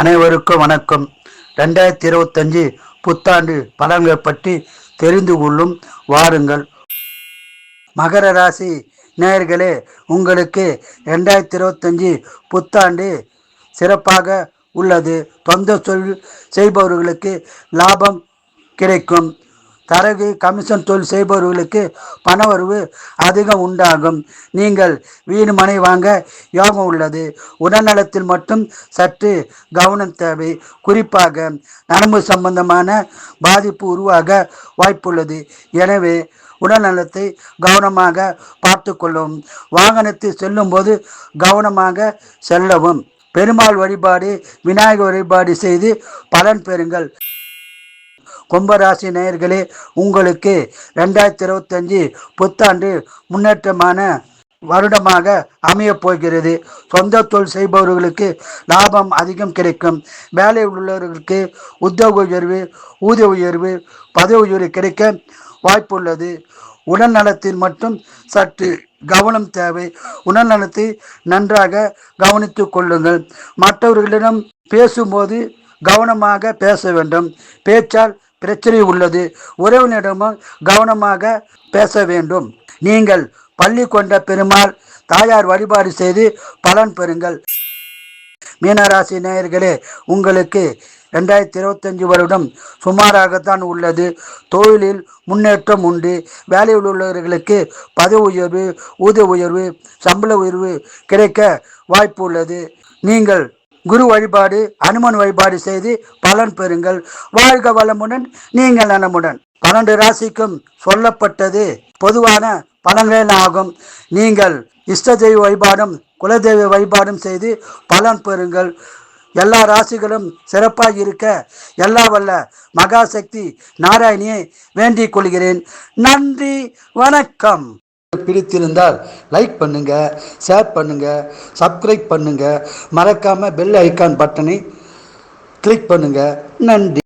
அனைவருக்கும் வணக்கம். ரெண்டாயிரத்தி இருபத்தஞ்சு புத்தாண்டு பலன்கள் பற்றி தெரிந்து கொள்ளும் வாருங்கள். மகர ராசி நேயர்களே உங்களுக்கு ரெண்டாயிரத்தி இருபத்தஞ்சு புத்தாண்டு சிறப்பாக உள்ளது. சொந்த சொல் செய்பவர்களுக்கு லாபம் கிடைக்கும். தரகு கமிஷன் தொழில் செய்பவர்களுக்கு பணவரவு அதிகம் உண்டாகும். நீங்கள் வீடு மனை வாங்க யோகம் உள்ளது. உடல்நலத்தில் மட்டும் சற்று கவனம் தேவை. குறிப்பாக நரம்பு சம்பந்தமான பாதிப்பு உருவாக வாய்ப்புள்ளது. எனவே உடல்நலத்தை கவனமாக பார்த்து கொள்ளவும் வாகனத்தில் செல்லும்போது கவனமாக செல்லவும். பெருமாள் வழிபாடு விநாயகர் வழிபாடு செய்து பலன் பெறுங்கள். கும்பராசி நேயர்களே உங்களுக்கு ரெண்டாயிரத்தி இருபத்தஞ்சு புத்தாண்டு முன்னேற்றமான வருடமாக அமையப் போகிறது. சொந்த தொழில் செய்பவர்களுக்கு லாபம் அதிகம் கிடைக்கும். வேலை உள்ளவர்களுக்கு உத்தியோக உயர்வு ஊதிய உயர்வு பதவி உயர்வு கிடைக்க வாய்ப்புள்ளது. உடல் நலத்தில் மட்டும் சற்று கவனம் தேவை. உடல் நலத்தை நன்றாக கவனித்துக் கொள்ளுங்கள். மற்றவர்களிடம் பேசும்போது கவனமாக பேச வேண்டும். பேச்சால் பிரச்சனை உள்ளது. உறவினரிடமும் கவனமாக பேச வேண்டும். நீங்கள் பள்ளி கொண்ட பெருமாள் தாயார் வழிபாடு செய்து பலன் பெறுங்கள். மீனராசி நேயர்களே உங்களுக்கு ரெண்டாயிரத்தி இருபத்தஞ்சு வருடம் சுமாராகத்தான் உள்ளது. தொழிலில் முன்னேற்றம் உண்டு. வேலையில் உள்ளவர்களுக்கு பதவி உயர்வு ஊதிய உயர்வு சம்பள உயர்வு கிடைக்க வாய்ப்பு உள்ளது. நீங்கள் குரு வழிபாடு அனுமன் வழிபாடு செய்து பலன் பெறுங்கள். வாழ்க வளமுடன் நீங்கள் நலமுடன். பன்னெண்டு ராசிக்கும் சொல்லப்பட்டது பொதுவான பலன்கள் ஆகும். நீங்கள் இஷ்ட தெய்வ வழிபாடும் குலதெய்வ வழிபாடும் செய்து பலன் பெறுங்கள். எல்லா ராசிகளும் சிறப்பாக இருக்க எல்லா வல்ல மகாசக்தி நாராயணியை வேண்டிக் கொள்கிறேன். நன்றி வணக்கம். பிடித்திருந்தால் லைக் பண்ணுங்க ஷேர் பண்ணுங்க சப்ஸ்கிரைப் பண்ணுங்க. மறக்காம பெல் ஐக்கான் பட்டனை கிளிக் பண்ணுங்க. நன்றி.